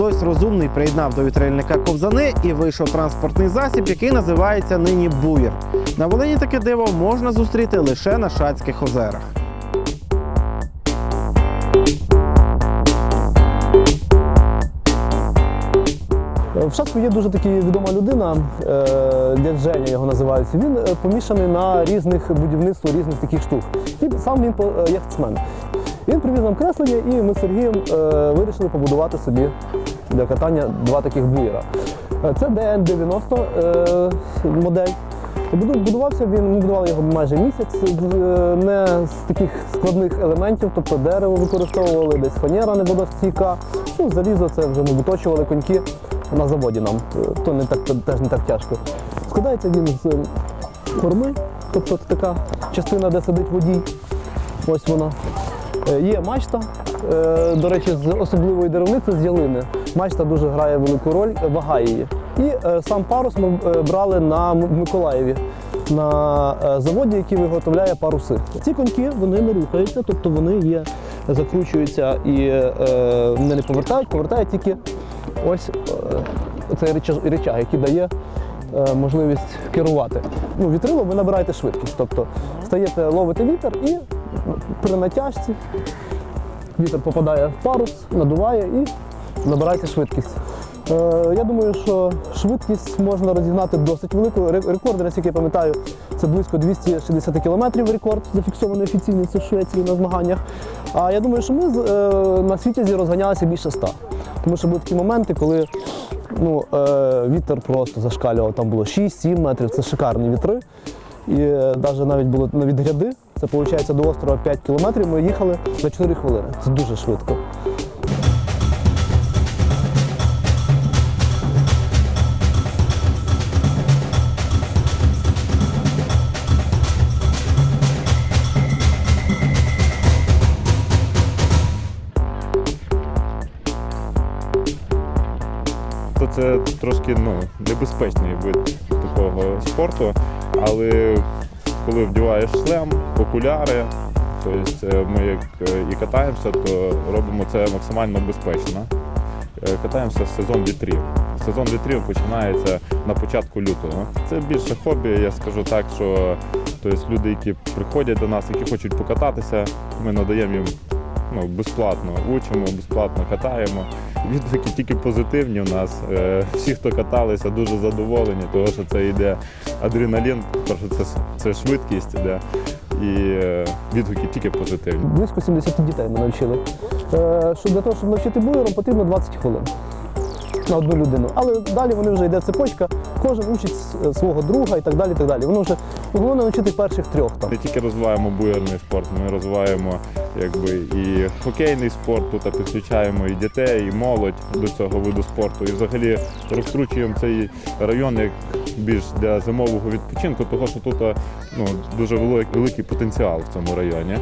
Хтось розумний приєднав до вітрильника ковзани і вийшов транспортний засіб, який називається нині буєр. На Волині таке диво можна зустріти лише на Шацьких озерах. В Шацьку є дуже таки відома людина, е, дядь Женя його називають. Він е, помішаний на різних будівництвах різних таких штук. І сам він е, яхтсмен. Він привіз нам креслення, і ми з Сергієм вирішили побудувати собі для катання два таких буєра. Е, Це DN90 е, модель. Будувався він, ми будували його майже місяць, е, не з таких складних елементів, тобто дерево використовували, десь фанера не водостійка, ну, залізо це вже ми виточували коньки на заводі нам, то не так, теж не так тяжко. Складається він з корми, тобто така частина, де сидить водій. Ось вона. Є мачта, до речі, з особливої деревниці з ялини. Мачта дуже грає велику роль, е, вага її. І е, сам парус ми е, брали на Миколаєві на е, заводі, який виготовляє паруси. Ці коньки вони не рухаються, тобто вони є, закручуються і е, не повертають, повертають тільки ось е, цей речаг, який дає е, можливість керувати. Ну, вітрило ви набираєте швидкість. Тобто стаєте, ловите вітер і при натяжці вітер попадає в парус, надуває і набирається швидкість. Е, я думаю, що швидкість можна розігнати досить велику. Ре- Рекорд, наскільки я пам'ятаю, це близько 260 км рекорд, зафіксований офіційно в Швеції на змаганнях. А я думаю, що ми е, на світі розганялися більше 100. Тому що були такі моменти, коли ну, е, вітер просто зашкалював. Там було 6-7 метрів, це шикарні вітри. І навіть навіть було на відгряди, це виходить до острова 5 кілометрів. Ми їхали за 4 хвилини. Це дуже швидко. це трошки ну, небезпечний вид такого спорту. Але коли вдіваєш шлем, окуляри, тобто е, ми як е, і катаємося, то робимо це максимально безпечно. Е, Катаємося в сезон вітрів. Сезон вітрів починається на початку лютого. Це більше хобі, я скажу так, що тобто, люди, які приходять до нас, які хочуть покататися, ми надаємо їм ну, безплатно учимо, безплатно катаємо. Відгуки тільки позитивні у нас. Е, Всі, хто каталися, дуже задоволені, тому що це йде адреналін, перше це, це швидкість іде. І е, відгуки тільки позитивні. Близько 70 дітей ми навчили. Е, що для того, щоб навчити буєром, потрібно 20 хвилин на одну людину. Але далі вони вже йде цепочка, кожен учить свого друга і так далі. Так далі. Воно вже головне навчити перших трьох там. Не тільки розвиваємо буєрний спорт, ми розвиваємо якби, і хокейний спорт, тут підключаємо і дітей, і молодь до цього виду спорту. І взагалі розкручуємо цей район як більш для зимового відпочинку, тому що тут ну, дуже великий, потенціал в цьому районі.